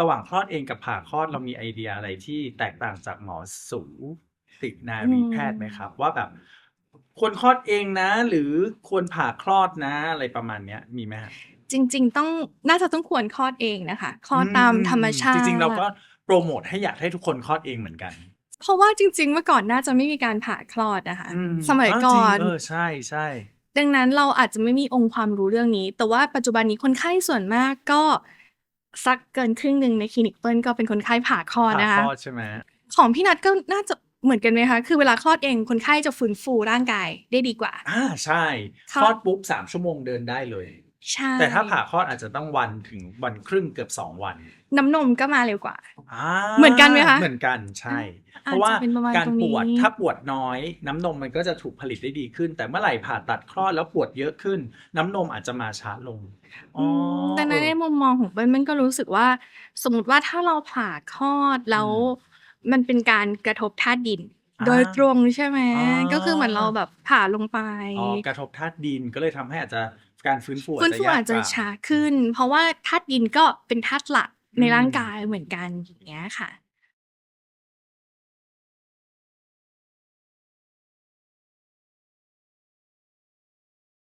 ระหว่างคลอดเองกับผ่าคลอดเรามีไอเดียอะไรที่แตกต่างจากหมอสูตินารีแพทย์ไหมครับ ว่าแบบควรคลอดเองนะ หรือควรผ่าคลอดนะ อะไรประมาณเนี้ยมีไหมฮะจริง ๆ ต้องน่าจะต้องควรคลอดเองนะคะคลอดตามธรรมชาติ จริง ๆ เราก็โปรโมทให้อยากให้ทุกคนคลอดเองเหมือนกัน เพราะว่าจริง ๆ เมื่อก่อนน่าจะไม่มีการผ่าคลอดนะคะอืสมัยาวก่อจรินงเออใช่ใช่ดังนั้นเราอาจจะไม่มีองค์ความรู้เรื่องนี้ แต่ว่าปัจจุบันนี้คนไข้ส่วนมากก็ สักเกินครึ่งหนึ่งในคลินิกเปิ้ลก็เป็นคนไข้ผ่าคลอดผ่านะคะคลอดใช่ไหมของพี่นัทก็น่าจะเหมือนกันไหมคะคือเวลาคลอดเองคนไข้จะฟื้นฟูร่างกายได้ดีกว่าอ่าใช่คลอดคลอดปุ๊บสามชั่วโมงเดินได้เลย ใช่ แต่ถ้าผ่าคลอดอาจจะต้องวันถึงวันครึ่งเกือบสองวัน น้ำนมก็มาเร็วกว่าอ่าเหมือนกันไหมคะเหมือนกันใช่อ่าเพราะว่าอาจจะเป็นประมาณการตรงนี้ปวดถ้าปวดน้อย น้ำนมมันก็จะถูกผลิตได้ดีขึ้น แต่เมื่อไหร่ผ่าตัดคลอดแล้วปวดเยอะขึ้น น้ำนมอาจจะมาช้าลงอ๋อดังนั้นในเออมุมมองของเปิ้ลมันก็รู้สึกว่า สมมติว่าถ้าเราผ่าคลอดแล้วอืมมันเป็นการกระทบธาตุดินอ่าโดยตรงใช่ไหมอ่าก็คือเหมือนเราแบบผ่าลงไปอ๋อกระทบธาตุดินก็เลยทำให้อาจจะ การฟื้นฟูฟื้นฟูยกอาจจะกว่ช้าขึ้น เพราะว่าธาตุดินก็เป็นธาตุหลักในอืมร่างกายเหมือนกันอย่างเงี้ยค่ะ